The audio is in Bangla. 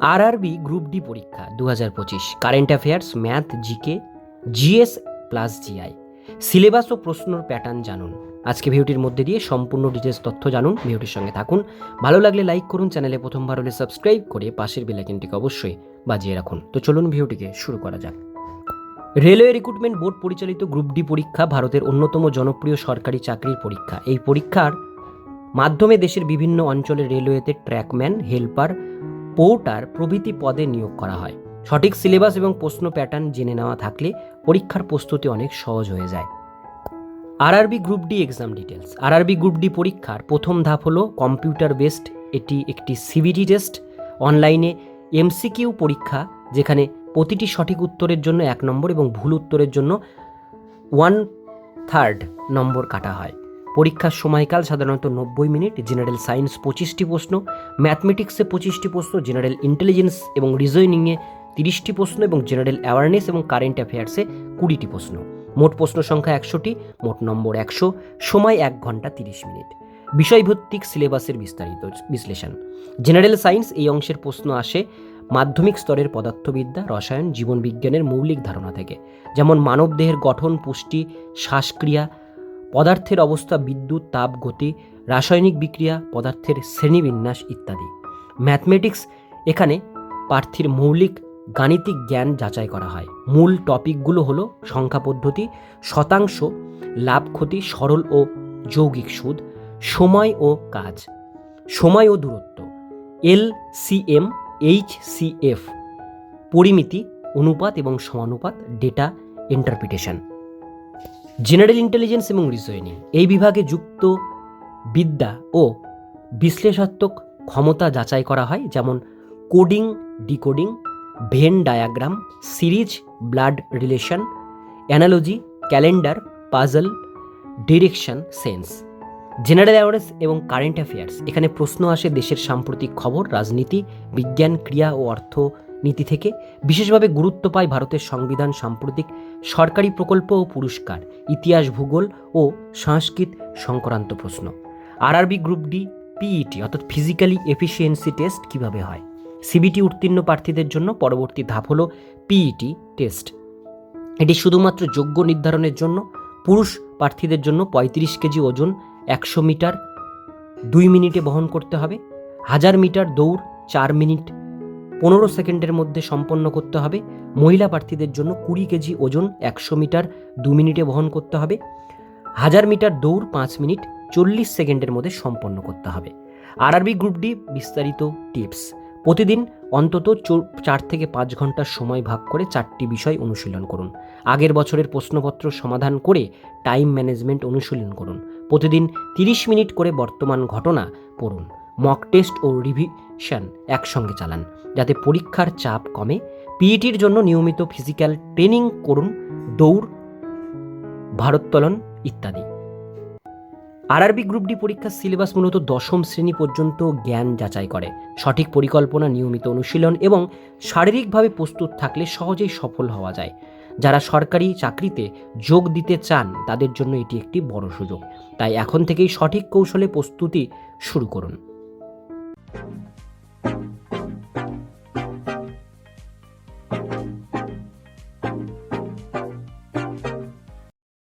আরআরবি গ্রুপ ডি পরীক্ষা দু হাজার পঁচিশ current affairs math GK GS plus GI syllabus ও প্রশ্নর প্যাটার্ন জানুন। আজকে ভিডিওটির মধ্যে দিয়ে সম্পূর্ণ ডিটেলস তথ্য জানুন। ভিডিওটির সঙ্গে থাকুন। ভালো লাগলে লাইক করুন, চ্যানেলে প্রথমবার হলে সাবস্ক্রাইব করে পাশের বেলাইকনটিকে অবশ্যই বাজিয়ে রাখুন। তো চলুন ভিডিওটিকে শুরু করা যাক। রেলওয়ে রিক্রুটমেন্ট বোর্ড পরিচালিত গ্রুপ ডি পরীক্ষা ভারতের অন্যতম জনপ্রিয় সরকারি চাকরির পরীক্ষা। এই পরীক্ষার মাধ্যমে দেশের বিভিন্ন অঞ্চলে রেলওয়েতে ট্র্যাকম্যান হেল্পার পোর্টার প্রভৃতি পদে নিয়োগ করা হয়। সঠিক সিলেবাস এবং প্রশ্ন প্যাটার্ন জেনে নেওয়া থাকলে পরীক্ষার প্রস্তুতি অনেক সহজ হয়ে যায়। RRB group D exam details RRB group D পরীক্ষার প্রথম ধাপ হলো কম্পিউটার বেসড, এটি একটি সিবিটি টেস্ট। অনলাইনে এমসিকিউ পরীক্ষা, যেখানে প্রতিটি সঠিক উত্তরের জন্য এক নম্বর এবং ভুল উত্তরের জন্য ওয়ান থার্ড নম্বর কাটা হয়। পরীক্ষার সময়কাল সাধারণত নব্বই মিনিট, জেনারেল সায়েন্স পঁচিশটি প্রশ্ন, ম্যাথমেটিক্সে পঁচিশটি প্রশ্ন, জেনারেল ইন্টেলিজেন্স এবং রিজনিংয়ে তিরিশটি প্রশ্ন এবং জেনারেল অ্যাওয়ারনেস এবং কারেন্ট অ্যাফেয়ার্সে কুড়িটি প্রশ্ন। মোট প্রশ্ন সংখ্যা একশোটি মোট নম্বর একশো, সময় এক ঘণ্টা তিরিশ মিনিট। বিষয়ভিত্তিক সিলেবাসের বিস্তারিত বিশ্লেষণ। জেনারেল সায়েন্স এই অংশের প্রশ্ন আসে মাধ্যমিক স্তরের পদার্থবিদ্যা, রসায়ন, জীবনবিজ্ঞানের মৌলিক ধারণা থেকে। যেমন মানবদেহের গঠন, পুষ্টি, শ্বাসক্রিয়া পদার্থের অবস্থা, বিদ্যুৎ, তাপ, গতি, রাসায়নিক বিক্রিয়া, পদার্থের শ্রেণীবিন্যাস ইত্যাদি। ম্যাথমেটিক্স এখানে প্রার্থীর মৌলিক গাণিতিক জ্ঞান যাচাই করা হয়। মূল টপিকগুলো হলো সংখ্যা পদ্ধতি, শতাংশ, লাভ ক্ষতি, সরল ও যৌগিক সুদ, সময় ও কাজ, সময় ও দূরত্ব, L C M, H C F, পরিমিতি, অনুপাত এবং সমানুপাত, ডেটা ইন্টারপ্রিটেশন। জেনারেল ইন্টেলিজেন্স এবং রিজনিং এই বিভাগে যুক্ত বিদ্যা ও বিশ্লেষাত্মক ক্ষমতা যাচাই করা হয়, যেমন coding, decoding, Venn diagram, series, blood relation, analogy, calendar, puzzle, direction, sense. General awareness এবং কারেন্ট অ্যাফেয়ার্স। এখানে প্রশ্ন আসে দেশের সাম্প্রতিক খবর, রাজনীতি, বিজ্ঞান, ক্রিয়া ও অর্থনীতি থেকে বিশেষভাবে গুরুত্ব পায় ভারতের সংবিধান সাম্প্রতিক সরকারি প্রকল্প ও পুরস্কার, ইতিহাস ভূগোল ও সংস্কৃত সংক্রান্ত প্রশ্ন। আরআরবি গ্রুপ ডি পিইটি অর্থাৎ ফিজিক্যালি এফিসিয়েন্সি টেস্ট কীভাবে হয়? সিবিটি উত্তীর্ণ প্রার্থীদের জন্য পরবর্তী ধাপ হলো পিইটি টেস্ট এটি শুধুমাত্র যোগ্য নির্ধারণের জন্য, পুরুষ প্রার্থীদের জন্য পঁয়ত্রিশ কেজি ওজন একশো মিটার, দুই মিনিটে বহন করতে হবে, হাজার মিটার দৌড়, চার মিনিট পনেরো সেকেন্ডের মধ্যে সম্পন্ন করতে হবে। মহিলা প্রার্থীদের জন্য কুড়ি কেজি ওজন একশো মিটার দু মিনিটে বহন করতে হবে। হাজার মিটার দৌড় পাঁচ মিনিট চল্লিশ সেকেন্ডের মধ্যে সম্পন্ন করতে হবে। আরআরবি গ্রুপ ডি বিস্তারিত টিপস। প্রতিদিন অন্তত চার থেকে পাঁচ ঘণ্টার সময় ভাগ করে চারটি বিষয় অনুশীলন করুন। আগের বছরের প্রশ্নপত্র সমাধান করে টাইম ম্যানেজমেন্ট অনুশীলন করুন। প্রতিদিন তিরিশ মিনিট করে বর্তমান ঘটনা পড়ুন। মক টেস্ট ও রিভিশন একসঙ্গে চালান, যাতে পরীক্ষার চাপ কমে। পিইটির জন্য নিয়মিত ফিজিক্যাল ট্রেনিং করুন, দৌড়, ভারোত্তোলন ইত্যাদি। আরআরবি গ্রুপ ডি পরীক্ষার সিলেবাস মূলত দশম শ্রেণি পর্যন্ত জ্ঞান যাচাই করে। সঠিক পরিকল্পনা, নিয়মিত অনুশীলন এবং শারীরিকভাবে প্রস্তুত থাকলে সহজেই সফল হওয়া যায়। যারা সরকারি চাকরিতে যোগ দিতে চান, তাদের জন্য এটি একটি বড় সুযোগ। তাই এখন থেকেই সঠিক কৌশলে প্রস্তুতি শুরু করুন।